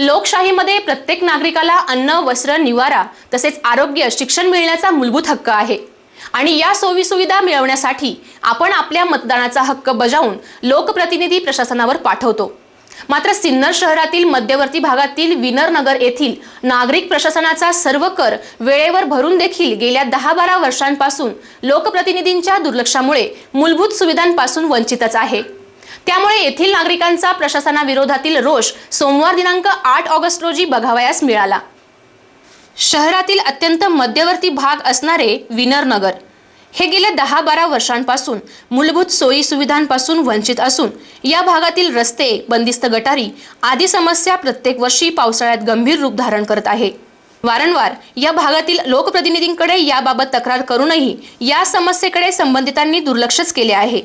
लोकशाहीमध्ये प्रत्येक नागरिकाला अन्न वस्त्र निवारा तसेच आरोग्य शिक्षण मिळण्याचा मूलभूत हक्क आहे. आणि या सोयी सुविधा मिळवण्यासाठी आपण आपल्या मतदानाचा हक्क बजावून लोकप्रतिनिधी प्रशासनावर पाठवतो. मात्र सिन्नर शहरातील मध्यवर्ती भागातील विनर नगर येथील नागरिक प्रशासनाचा सर्व कर वेळेवर भरून देखील गेल्या दहा बारा वर्षांपासून लोकप्रतिनिधींच्या दुर्लक्षामुळे मूलभूत सुविधांपासून वंचितच आहे. त्यामुळे येथील नागरिकांचा प्रशासनाविरोधातील रोष सोमवार दिनांक आठ ऑगस्ट रोजी बघावयास मिळाला. शहरातील अत्यंत मध्यवर्ती भाग असणारे विनर नगर. हे गेल्या दहा बारा वर्षांपासून मूलभूत सोयी सुविधांपासून वंचित असून या भागातील रस्ते बंदिस्त गटारी आदी समस्या प्रत्येक वर्षी पावसाळ्यात गंभीर रूप धारण करत आहे. वारंवार या भागातील लोकप्रतिनिधींकडे याबाबत तक्रार करूनही या समस्येकडे संबंधितांनी दुर्लक्षच केले आहे.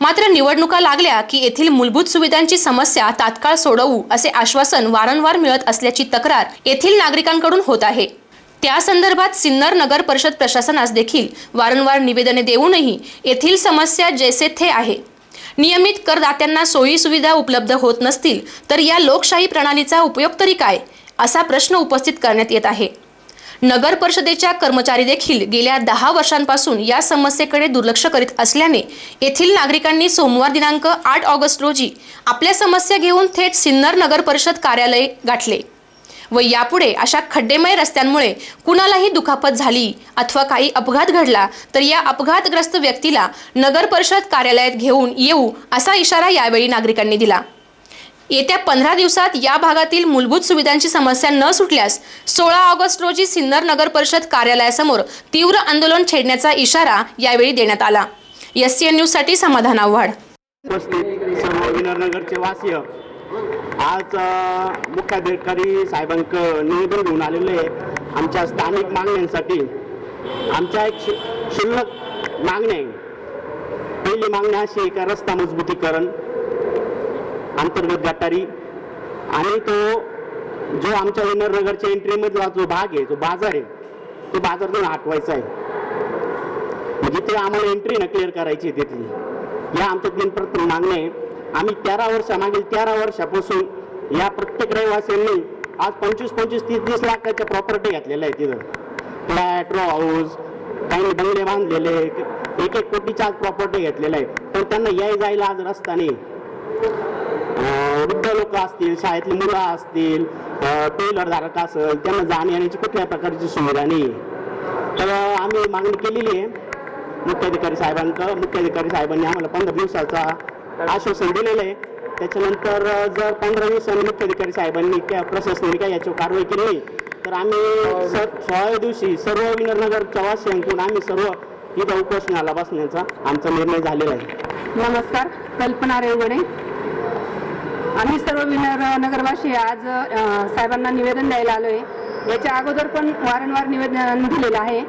मात्र निवडणुका लागल्या की येथील मूलभूत सुविधांची समस्या तात्काळ सोडवू असे आश्वासन वारंवार मिळत असल्याची तक्रार येथील नागरिकांकडून होत आहे. त्या संदर्भात सिन्नर नगर परिषद प्रशासनास देखील वारंवार निवेदने देऊनही येथील समस्या जैसे थे आहे. नियमित करदात्यांना सोयी सुविधा उपलब्ध होत नसतील तर या लोकशाही प्रणालीचा उपयोग तरी काय? असा प्रश्न उपस्थित करण्यात येत आहे. नगर परिषदेच्या कर्मचारी देखील गेल्या दहा वर्षांपासून या समस्येकडे दुर्लक्ष करीत असल्याने येथील नागरिकांनी सोमवार दिनांक आठ ऑगस्ट रोजी आपल्या समस्या घेऊन थेट सिन्नर नगर परिषद कार्यालय गाठले व यापुढे अशा खड्डेमय रस्त्यांमुळे कुणालाही दुखापत झाली अथवा काही अपघात घडला तर या अपघातग्रस्त व्यक्तीला नगर परिषद कार्यालयात घेऊन येऊ असा इशारा यावेळी नागरिकांनी दिला. येत्या पंधरा दिवसात या भागातील मूलभूत सुविधांची समस्या न सुटल्यास सोळा ऑगस्ट रोजी सिन्नर नगर परिषद कार्यालयासमोर तीव्र आंदोलन छेडण्याचा इशारा यावेळी देण्यात आला. एस सी एन न्यूजसाठी समाधान आव्हाड. वासीय आज मुख्याधिकारी साहेबांक निवेदन घेऊन आलेले आहे आमच्या स्थानिक मागण्यांसाठी आमच्या एक शिल्लक क्षुल्लक मागण्या आहे पहिली मागणी अशी आहे का रस्ता मजबूतीकरण अंतर्गत गटारी आणि तो जो आमच्या विनरनगरच्या एंट्रीमधला जो भाग आहे जो बाजार आहे तो बाजार तुम्ही हटवायचा आहे. म्हणजे ते आम्हाला एंट्री ना क्लिअर करायची आहे तिथली. या आमच्या तीन प्रथम आहे. आम्ही तेरा वर्षा मागील तेरा वर्षापासून या प्रत्येक रहिवासींनी आज पंचवीस पंचवीस तीस तीस लाखाच्या प्रॉपर्टी घेतलेल्या आहे तिथं. फ्लॅट रो हाऊस काही बंगले बांधलेले एक एक कोटीच्या आज प्रॉपर्टी घेतलेल्या आहे पण त्यांना याय जायला आज रस्ता नाही. लोक असतील शाळेतली मुलं असतील टेलर धारक असेल त्यांना जाण्या येण्याची कुठल्याही प्रकारची सुविधा नाही. आहे तर आम्ही मागणी केलेली आहे मुख्याधिकारी साहेबांक मुख्याधिकारी साहेबांनी आम्हाला पंधरा दिवसाचा आश्वासन दिलेलं आहे. त्याच्यानंतर जर पंधरा दिवसांनी मुख्याधिकारी साहेबांनी त्या प्रशासनाने काय याच्यावर कारवाई केली नाही तर आम्ही सर सोळाव्या दिवशी सर्व विनरनगरच्या वासियांकडून आम्ही सर्व इथं उपोषणाला बसण्याचा आमचा निर्णय झालेला आहे. नमस्कार कल्पना रेवणे आम्ही सर्व विनर नगरवासी आज साहेबांना निवेदन द्यायला आलो आहे याच्या अगोदर पण वारंवार निवेदन दिलेलं आहे.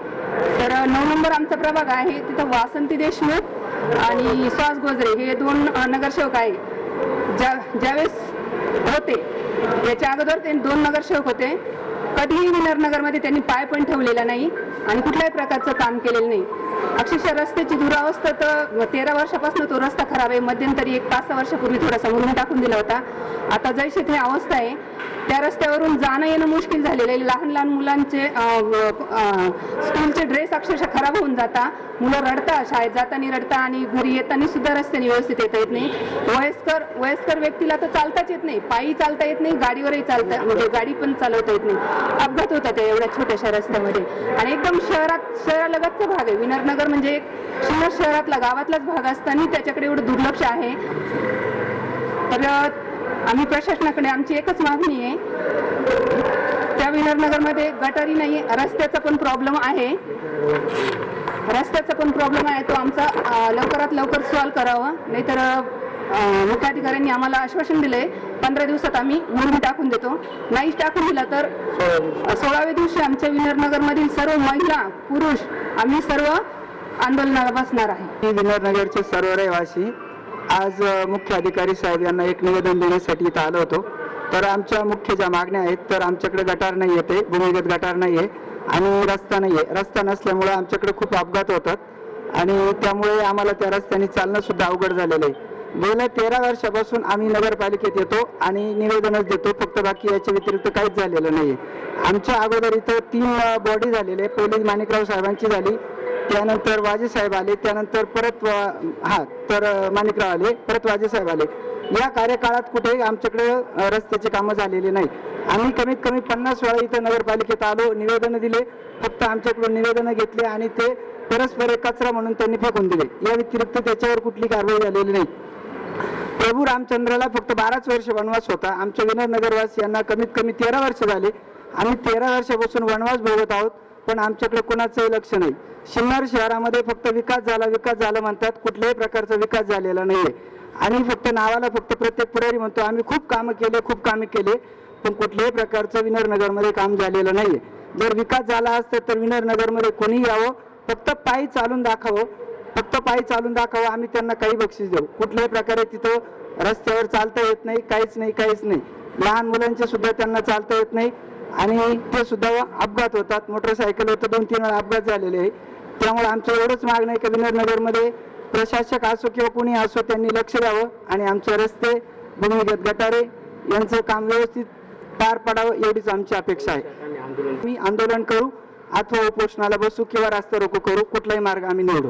तर नऊ नंबर आमचा प्रभाग आहे तिथं वासंती देशमुख आणि सुहास गोजरे हे दोन नगरसेवक आहे. ज्या ज्यावेळेस होते याच्या अगोदर ते दोन नगरसेवक होते. कधीही विनर नगरमध्ये त्यांनी पाय पण ठेवलेला नाही आणि कुठल्याही प्रकारचं काम केलेलं नाही. अक्षरशः रस्त्याची दुरावस्था तर तेरा वर्षापासून तो रस्ता खराब आहे. मध्यंतरी एक पाच सहा वर्षापूर्वी थोडासा म्हणून टाकून दिला होता. आता जैसे ते अवस्था आहे. त्या रस्त्यावरून जाणं येणं मुश्किल झालेलं आहे. लहान लहान मुलांचे स्कूलचे ड्रेस अक्षरशः खराब होऊन जाता. मुलं रडता शाळेत जाताना रडता आणि घरी येताना सुद्धा रस्त्याने व्यवस्थित येता येत नाही. वयस्कर वयस्कर व्यक्तीला तर चालताच येत नाही. पायी चालता येत नाही गाडीवरही चालता म्हणजे गाडी पण चालवता येत नाही. अपघात होतात त्या एवढ्या छोट्याशा रस्त्यामध्ये. आणि एकदम शहरात शहरालगतचा भाग आहे. विनरनगर म्हणजे एक शहर शहरातला गावातलाच भाग असताना त्याच्याकडे एवढं दुर्लक्ष आहे. तर आम्ही प्रशासनाकडे आमची एकच मागणी आहे. त्या विनरनगरमध्ये गटारी नाही रस्त्याचा पण प्रॉब्लेम आहे. रस्त्याचा पण प्रॉब्लेम आहे तो आमचा लवकरात लवकर सॉल्व करावा. नाहीतर मुख्याधिकाऱ्यांनी आम्हाला आश्वासन दिलंय पंधरा दिवसात आम्ही मुरुम टाकून देतो. नाहीच टाकून दिला तर सोळाव्या दिवशी आमच्या विनरनगरमधील सर्व महिला पुरुष आम्ही सर्व आंदोलनाला बसणार आहे. मी विनरनगरचे सर्व रहिवासी आज मुख्य अधिकारी साहेब यांना एक निवेदन देण्यासाठी इथं आलो होतो. तर आमच्या मुख्य ज्या मागण्या आहेत तर आमच्याकडे गटार नाही येते भूमिगत गटार नाही आहे आणि रस्ता नाही आहे रस्ता नसल्यामुळे आमच्याकडे खूप अपघात होतात आणि त्यामुळे आम्हाला त्या रस्त्याने चालणं सुद्धा अवघड झालेलं आहे. गेल्या तेरा वर्षापासून आम्ही नगरपालिकेत येतो आणि निवेदनच देतो फक्त बाकी याच्या व्यतिरिक्त काहीच झालेलं नाही आमच्या अगोदर इथं तीन बॉडी झालेले पहिली माणिकराव साहेबांची झाली. त्यानंतर वाजेसाहेब आले त्यानंतर परत हा तर माणिकराव आले परत वाजेसाहेब आले. या कार्यकाळात कुठेही आमच्याकडे रस्त्याचे रस्त्याची कामं झालेली नाही आम्ही कमीत कमी पन्नास वेळा इथं नगरपालिकेत आलो निवेदनं दिले फक्त आमच्याकडून निवेदनं घेतले आणि ते परस्पर कचरा म्हणून त्यांनी फेकून दिले. या व्यतिरिक्त त्याच्यावर कुठली कारवाई झालेली नाही. प्रभू रामचंद्राला फक्त बाराच वर्ष वनवास होता. आमच्या विनोद नगरवासी यांना कमीत कमी तेरा वर्ष झाले. आम्ही तेरा वर्षापासून वनवास भोगत आहोत. पण आमच्याकडे कोणाचंही लक्ष नाही. सिन्नर शहरामध्ये फक्त विकास झाला विकास झाला म्हणतात कुठल्याही प्रकारचा विकास झालेला नाहीये. आणि फक्त नावाला फक्त प्रत्येक पुढारी म्हणतो आम्ही खूप कामं केले खूप कामे केले पण कुठल्याही प्रकारचं विनर नगरमध्ये काम झालेलं नाहीये. जर विकास झाला असता तर विनर नगरमध्ये कोणी यावं फक्त पायी चालून दाखवं. फक्त पायी चालून दाखवं आम्ही त्यांना काही बक्षीस देऊ. कुठल्याही प्रकारे तिथं रस्त्यावर चालता येत नाही काहीच नाही काहीच नाही. लहान मुलांचे सुद्धा त्यांना चालता येत नाही. आणि ते सुद्धा अपघात होतात. मोटरसायकलवर तर दोन तीन वेळा अपघात झालेले. आहे त्यामुळे आमचं एवढंच मागणं आहे की विनरनगरमध्ये प्रशासक असो किंवा कुणी असो त्यांनी लक्ष द्यावं आणि आमचे रस्ते भूमिगत गटारे यांचं काम व्यवस्थित पार पडावं एवढीच आमची अपेक्षा आहे. मी आंदोलन करू अथवा उपोषणाला बसू किंवा रास्ता रोको करू कुठलाही मार्ग आम्ही निवडू.